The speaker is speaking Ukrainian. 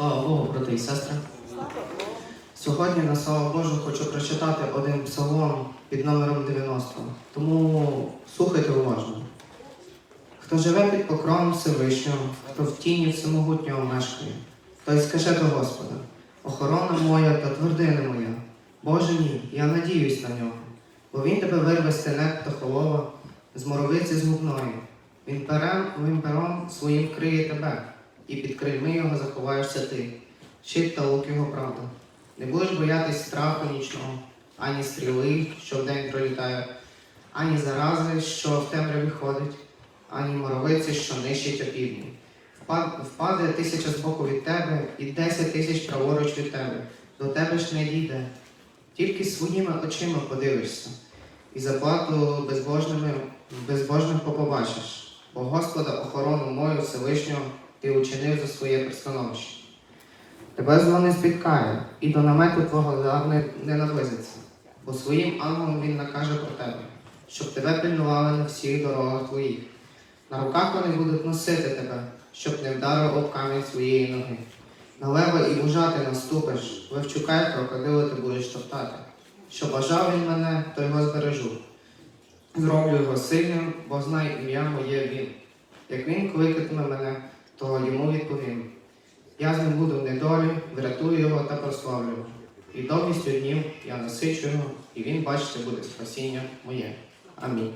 Слава Богу, брати і сестри. Сьогодні на славу Божу хочу прочитати один псалом під номером 90. Тому слухайте уважно. Хто живе під покровом Всевишнього, хто в тіні всемогутнього мешкає, той скаже до Господа, охорона моя та твердина моя. Боже мій, я надіюсь на нього, бо він тебе вирве з та холова, з моровиці згубної. Він перем, він пером своїм вкриє тебе, і під крильми його заховаєшся ти. Щит та лук його правда. Не будеш боятись страху нічного, ані стріли, що вдень пролітає, ані зарази, що в темряві ходить, ані моровиці, що нищить опівдні. Впад- Впаде тисяча збоку від тебе і десять тисяч праворуч від тебе. До тебе ж не дійде. Тільки своїми очима подивишся, і заплату безбожним побачиш, бо Господа охорону мою Всевишнього ти учинив за своє пристановище. Тебе зло не спіткає, і до намету твого дар не, не наблизиться, бо своїм ангелом він накаже про тебе, щоб тебе пильнували на всіх дорогах твоїх. На руках вони будуть носити тебе, щоб не вдарив об камінь своєї ноги. На лева і вужати наступиш, вивчука й крокодили ти будеш топтати. Що бажав він мене, то його збережу. Зроблю його сильним, бо знай ім'я моє він. Як він кликатиме мене, то йому відповім. Я з ним буду в недолі, врятую його та прославлю. І довгістю днів я насичу його, і він, бачите, буде спасіння моє. Амінь.